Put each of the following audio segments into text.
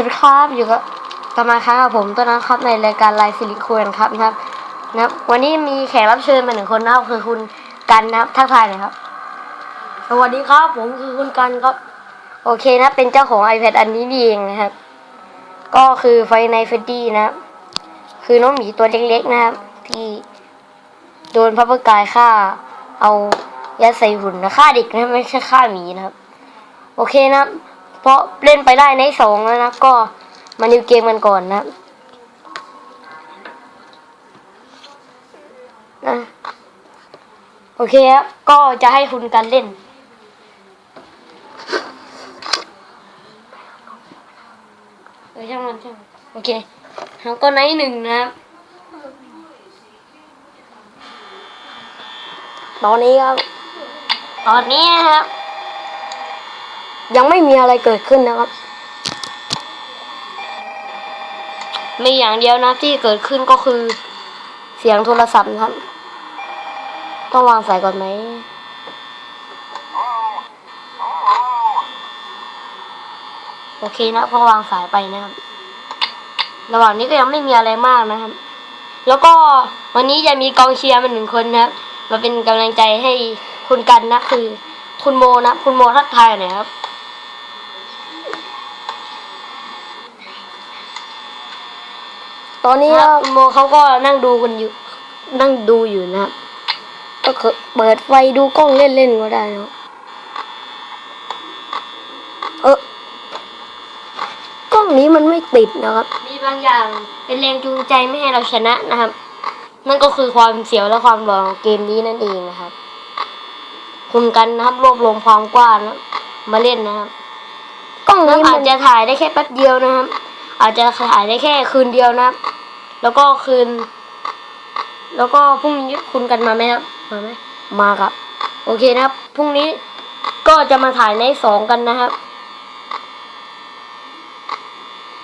วัสดีครับอยู่กับกลับมาครั้งกับผมต้นนะครับในรายการไลฟ์ซิลิโคนครับนะครับนะครับวันนี้มีแขกรับเชิญมาหนึ่งคนนะครับคือคุณกันนะครับทักทายหน่อยครับ สวัสดีครับ ผมคือคุณกันครับ โอเคนะเป็นเจ้าของ iPad อันนี้นี่เองนะครับ ก็คือไฟในเฟดดี้นะครับ คือน้องหมีตัวเล็กๆนะครับ ที่โดนพระประกายฆ่า เอายัดใส่หุ่นนะฆ่าเด็กนะไม่ใช่ฆ่าหมีนะครับ โอเคนะครับ เพราะเล่นไปได้ในสองแล้วนะก็มานิวเกมกันก่อนนะนะโอเคครับก็จะให้คุณกันเล่น เออช่างมันช่างมันโอเคทำก็ไนท์หนึ่งนะครับ ตอนนี้ครับ ตอนนี้ครับ ยังไม่มีอะไรเกิดขึ้นนะครับ มีอย่างเดียวนะที่เกิดขึ้นก็คือเสียงโทรศัพท์นะครับ ต้องวางสายก่อนไหมโอเคนะพอวางสายไปนะครับ ระหว่างนี้ก็ยังไม่มีอะไรมากนะครับ แล้วก็วันนี้จะมีกองเชียร์มาหนึ่งคนนะครับมาเป็นกำลังใจให้คุณกันนะคือ คุณโมนะ คุณโมทักทายหน่อยครับ ตอนนี้คุณโมเขาก็นั่งดูกันอยู่ นั่งดูอยู่นะครับก็คือเปิดไฟดูกล้องเล่นๆก็ได้เนอะเออกล้องนี้มันไม่ติดนะครับ มีบางอย่างเป็นแรงจูงใจไม่ให้เราชนะนะครับ นั่นก็คือความเสียวและความหลอนของเกมนี้นั่นเองนะครับคุณกันนะครับรวบรวมความกว้างนะมาเล่นนะครับกล้องนี้อาจจะถ่ายได้แค่แป๊บเดียวนะครับ อาจจะถ่ายได้แค่คืนเดียวนะครับ แล้วก็คืน แล้วก็พรุ่งนี้คุณกันมาไหมครับ มาไหมมาครับ โอเคนะครับ พรุ่งนี้ก็จะมาถ่ายในสองกันนะครับ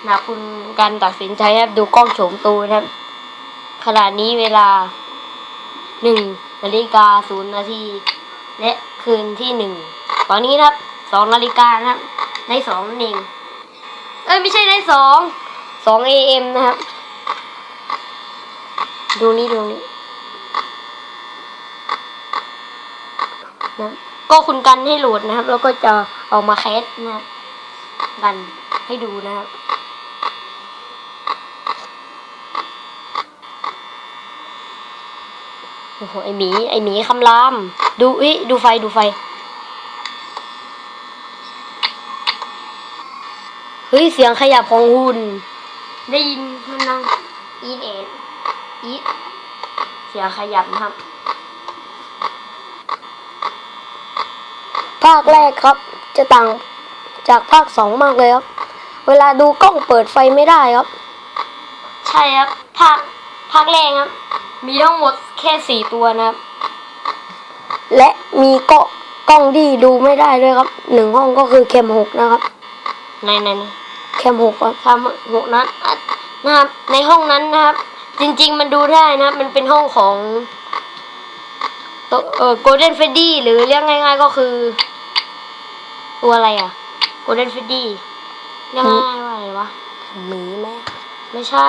นะคุณกันตัดสินใจครับดูกล้องโฉมตูนะครับ ขณะนี้เวลาหนึ่งนาฬิกาศูนย์นาทีและคืนที่หนึ่งตอนนี้ครับสองนาฬิกานะครับในสองนั่นเอง เอ้ยไม่ใช่ในสองสองเอ็มนะครับดูนี่ดูนี่นะก็คุณกันให้โหลดนะครับ แล้วก็จะเอามาแคสนะครับกันให้ดูนะครับโอ้โหไอหมีไอหมีคำราม ดูอิดูไฟดูไฟ เฮ้ยเสียงขยับของหุ่น ได้ยินมันนั่งอีนเอ็นอีทเสียงขยับนะครับ ภาคแรกครับ จะต่างจากภาคสองมากเลยครับ เวลาดูกล้องเปิดไฟไม่ได้ครับ ใช่ครับ ภาคภาคแรกครับ มีทั้งหมดแค่สี่ตัวนะครับ และมีกล้องกล้องที่ดูไม่ได้ด้วยครับหนึ่งห้องก็คือแคมหกนะครับ ในในในแคมหกครับแคมหกนั้นอะนะครับในห้องนั้นนะครับ จริง ๆ มันดูได้นะครับ มันเป็นห้องของตัวเอ่อโกลเด้นเฟดดี้หรือเรียกง่าย ๆ ก็คือ ตัวอะไรอะโกลเด้นเฟดดี้เรียกง่ายๆว่าอะไรวะหมีไหมไม่ใช่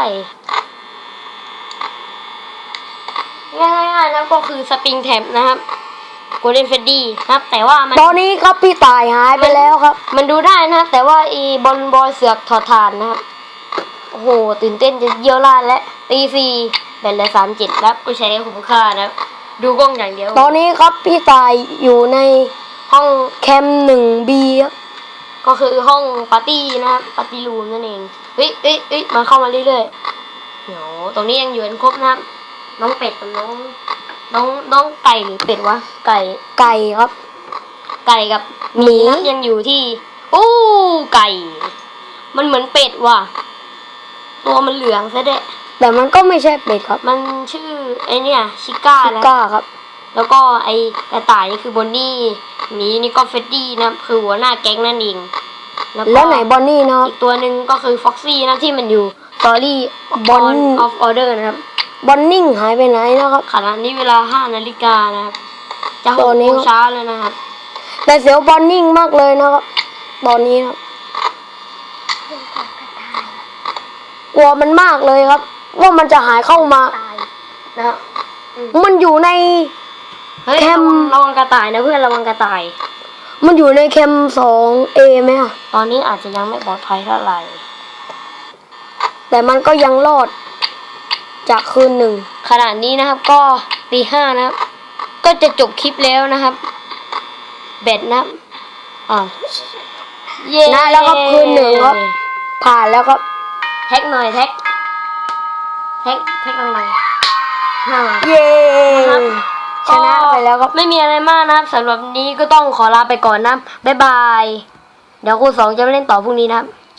เรียกง่ายๆนะก็คือสปริงแท็บนะครับ โกลเด้นเฟดดี้ครับ แต่ว่ามันตอนนี้ครับพี่ตายหายไปแล้วครับ มันดูได้นะครับ แต่ว่าอีบอลบอยเสือกถอดฐานนะครับ โอ้โห ตื่นเต้นจะเยี่ยวลาดและตีสี่แบตเหลือสามเจ็ดแล้วก็ใช้คุ้มค่านะครับ ดูกล้องอย่างเดียว ตอนนี้ครับพี่ตายอยู่ในห้องแคมหนึ่งบีครับก็คือห้องปาร์ตี้นะครับปาร์ตี้รูมนั่นเองเฮ้ยเอ้ยเอ้ยมันเข้ามาเรื่อยๆเดี๋ยวตรงนี้ยังอยู่กันครบนะครับ น้องเป็ดกับน้อง น้องน้องไก่หรือเป็ดวะ ไก่ ไก่ครับ ไก่กับหมีนะครับยังอยู่ที่อู้ไก่ มันเหมือนเป็ดว่ะ ตัวมันเหลืองซะด้วยแต่มันก็ไม่ใช่เป็ดครับ มันชื่อไอเนี่ยชิก้าชินะก้าครับ แล้วก็ไอกระต่ายนี่คือบอนนี่หมีนี่ก็เฟดดี้นะครับคือหัวหน้าแก๊งนั่นเองก็แล้วไหนบอนนี่นะครับ อีกตัวหนึ่งก็คือฟ็อกซี่นะที่มันอยู่สตอรี่บอนออฟออเดอร์นะครับ บอนนิ่งหายไปไหนนะครับขณะนี้เวลาห้านาฬิกานะครับ จะหตกอนนี้โมงเช้าแล้วนะครับ แต่เสียวบอนนิ่งมากเลยนะครับ ตอนนี้นะครับกลัวมันมากเลยครับ ว่ามันจะหายเข้ามาตายนะครับมันอยู่ในเฮ้ยแคระมวังระวังกระต่ายนะเพื่อนระวังกระต่าย มันอยู่ในแคมสองเอไหมอะตอนนี้อาจจะยังไม่ปลอดภัยเท่าไหร่ แต่มันก็ยังรอด จากคืนหนึ่งขณะนี้นะครับ ก็ตีห้านะครับ ก็จะจบคลิปแล้วนะครับเบ็ดนะครับอ่าเย้นะแล้วครับคืนหนึ่งครับผ่านแล้วครับแท็กหน่อยแท็กแท็กแท็กอะไรห้าเย้ครับชนะไปแล้วครับไม่มีอะไรมากนะครับสำหรับนี้ก็ต้องขอลาไปก่อนนะบ๊ายบาย เดี๋ยวครูสองจะมาเล่นต่อพรุ่งนี้นะครับ